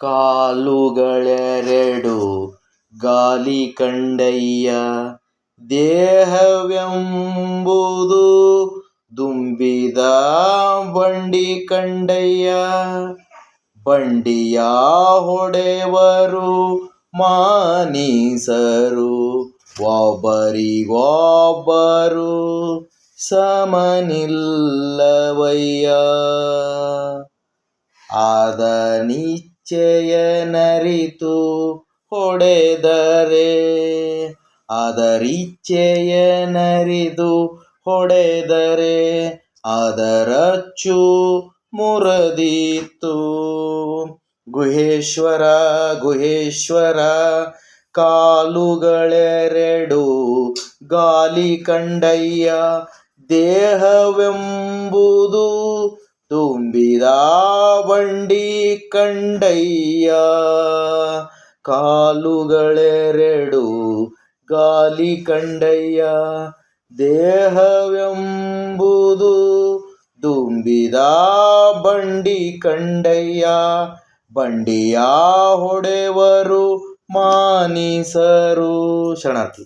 ಕಾಲುಗಳೆರಡು. ಗಾಲಿ ಕಂಡಯ್ಯ ದೇಹವೆಂಬುದು ದುಂಬಿದ ಬಂಡಿ ಕಂಡಯ್ಯ. ಬಂಡಿಯ ಹೊಡೆವರು ಮಾನೀಸರು ಒಬ್ಬರಿಗೊಬ್ಬರು ಸಮನಿಲ್ಲವಯ್ಯ. ಆದನಿಚ್ಛೆಯನರಿತು ಹೊಡೆದರೆ. ಆದರಿಚ್ಛೆಯನರಿದು ಹೊಡೆದರೆ ಅದರಚ್ಚು ಮುರದಿತ್ತು. ಗುಹೇಶ್ವರ ಗುಹೇಶ್ವರ ಕಾಲುಗಳೆರಡು ಗಾಲಿ ಕಂಡಯ್ಯ ದೇಹವೆಂಬುದು ತುಂಬಿದ ಬಂಡಿ ಕಂಡಯ್ಯ ಕಾಲುಗಳೆರಡು ಗಾಲಿ ಕಂಡಯ್ಯ ದೇಹವೆಂಬುದು ದುಂಬಿದ ಬಂಡಿ ಕಂಡಯ್ಯ ಬಂಡಿಯ ಹೊಡೆವರು ಮಾನಿಸರು. ಶರಣಾರ್ಥಿ.